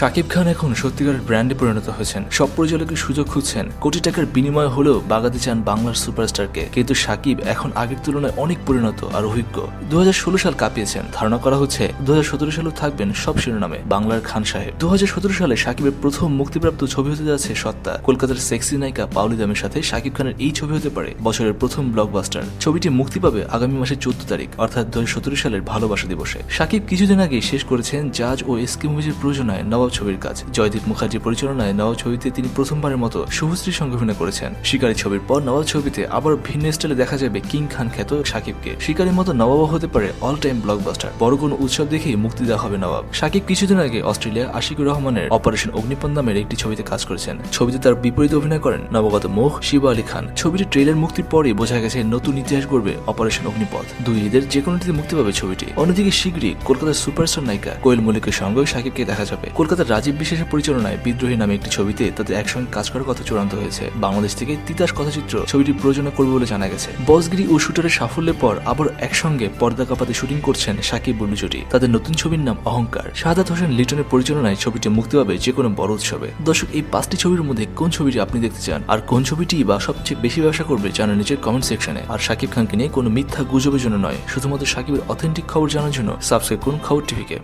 শাকিব খান এখন সত্যিকারের ব্র্যান্ডে পরিণত হয়েছেন। সব পরিচালকের সুযোগ খুঁজছেন। কোটি টাকার বিনিময় হলেও বাগাতে চান বাংলার সুপারস্টারকে। কিন্তু শাকিব এখন আগের তুলনায় অনেক পরিণত আর অভিজ্ঞ। দু হাজার ষোলো সাল কাঁপিয়েছেন। ধারণা করা হচ্ছে দু সালেও থাকবেন সব শিরোনামে বাংলার খান সাহেব। দু হাজার সতেরো সালে শাকিবের প্রথম মুক্তিপ্রাপ্ত ছবি হতে যাচ্ছে সত্তা। কলকাতার সেক্সি নায়িকা পাউলি দামের সাথে শাকিব খানের এই ছবি হতে পারে বছরের প্রথম ব্লকবাস্টার ছবিটি মুক্তি পাবে আগামী মাসের চোদ্দ তারিখ, অর্থাৎ দু হাজার সতেরো সালের ভালোবাসা দিবসে। শাকিব কিছুদিন আগে শেষ করেছেন জাজ ও এসকে মুভিজের প্রযোজনায় নবাব ছবির কাজ। জয়দীপ মুখার্জি পরিচালনায় নবাব ছবিতে তিনি প্রথমবারের মতো শুভশ্রী সঙ্গে অভিনয় করেছেন। শিকারী ছবির পর নবাব ছবিতে আবার ভিন্ন স্টাইলে দেখা যাবে কিং খান খ্যাত শাকিবকে শিকারীর মতো নবাবও হতে পারে অল টাইম ব্লকবাস্টার বড় কোনো উৎসব দেখেই মুক্তি দেওয়া হবে নবাব। শাকিব কিছুদিন আগে অস্ট্রেলিয়া আশিকুর রহমানের অপারেশন অগ্নিপন নামের একটি ছবিতে কাজ করেছেন। ছবিতে তার বিপরীতে অভিনয় করেন নবগত মুখ শিবা আলী খান। ছবিটি ট্রেলার মুক্তির পরেই বোঝা গেছে নতুন ইতিহাস গড়বে অপারেশন অগ্নিপথ। দুই ঈদের যে কোনোটিতে মুক্তি পাবে ছবিটি। অন্যদিকে শীঘ্রই কলকাতার সুপারস্টার নায়িকা কোয়েল মল্লিকের সঙ্গেও শাকিবকে দেখা যাবে। কলকাতার রাজীব বিশেষের পরিচালনায় বিদ্রোহী নামে একটি ছবিতে তাদের একসঙ্গে কাজ করার কথা চূড়ান্ত হয়েছে। বাংলাদেশ থেকে তিতাস কথাচিত্র ছবিটি প্রযোজনা করবে বলে জানা গেছে। বসগিরি ও শুটারের সাফল্যের পর আবার একসঙ্গে পর্দা কাপাতে শুটিং করছেন সাকিব বুল্লু জুটি তাদের নতুন ছবির নাম অহংকার। শাহাদাত হোসেন লিটনের পরিচালনায় ছবিটি মুক্তি পাবে যে কোনো বড় উৎসবে। দর্শক, এই পাঁচটি ছবির মধ্যে কোন ছবিটি আপনি দেখতে চান? আর কোন ছবিটি বা সবচেয়ে বেশি ব্যবসা করবে জানান নিচের কমেন্ট সেকশনে আর সাকিব খানকে নিয়ে কোনো মিথ্যা গুজবের জন্য নয়। শুধুমাত্র সাকিবের অথেন্টিক খবর জানার জন্য সাবস্ক্রাইব করুন খবর টিভিকে।